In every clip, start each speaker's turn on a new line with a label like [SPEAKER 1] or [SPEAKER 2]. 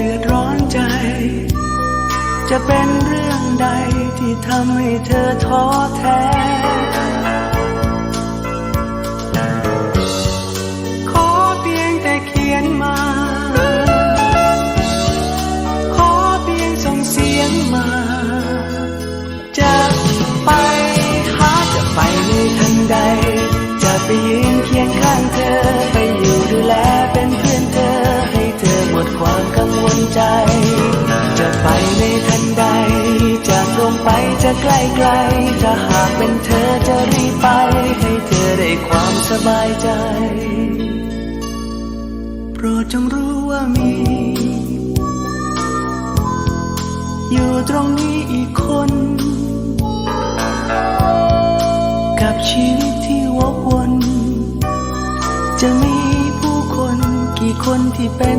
[SPEAKER 1] เดือดร้อนใจ จะเป็นเรื่องใดที่ทำให้เธอท้อแท้ ใจ จะไปในทันใดจะตรงไปจะใกล้ไกล ถ้าหากเป็นเธอจะรีบไป ให้เธอได้ความสบายใจ โปรดจงรู้ว่ามี อยู่ตรงนี้อีกคน กับชีวิตที่วกวน จะมีผู้คนกี่คนที่เป็น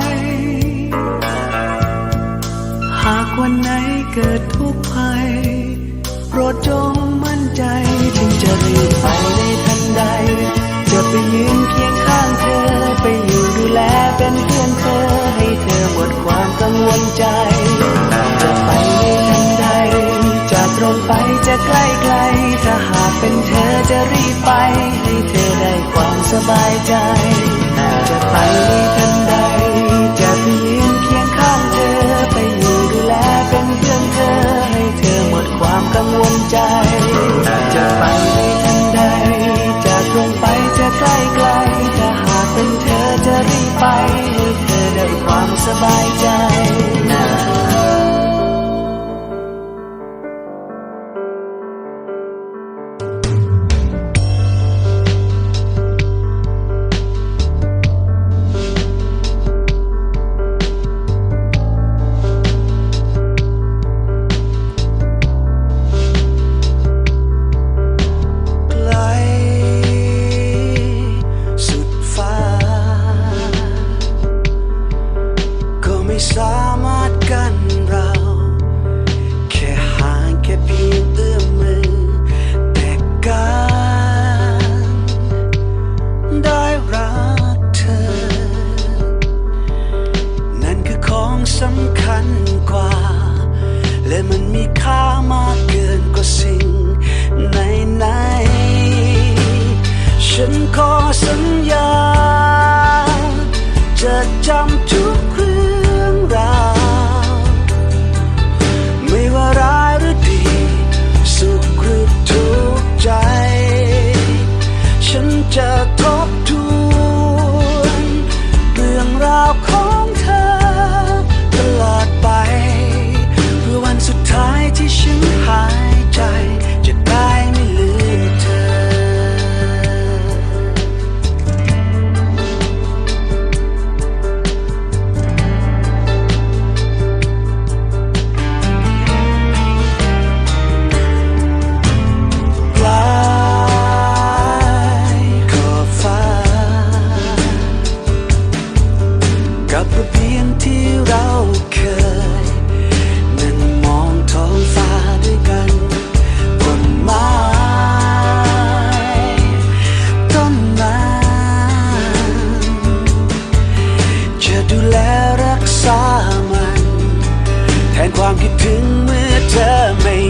[SPEAKER 1] วันไหนเกิดทุกข์ภัยโปรดจงมั่นใจจึงจะรีบไปในทันใด จะไปยืนเคียงข้างเธอ ไปอยู่ดูแลเป็นเพื่อนเธอ ให้เธอหมดความกังวลใจ จะไปในทันใด จะตรงไปจะใกล้ไกล ถ้าหากเป็นเธอจะรีบไป ให้เธอได้ความสบายใจ จะไปในทันใด จ แทนความ
[SPEAKER 2] คิดถึงเมื่อเธอไม่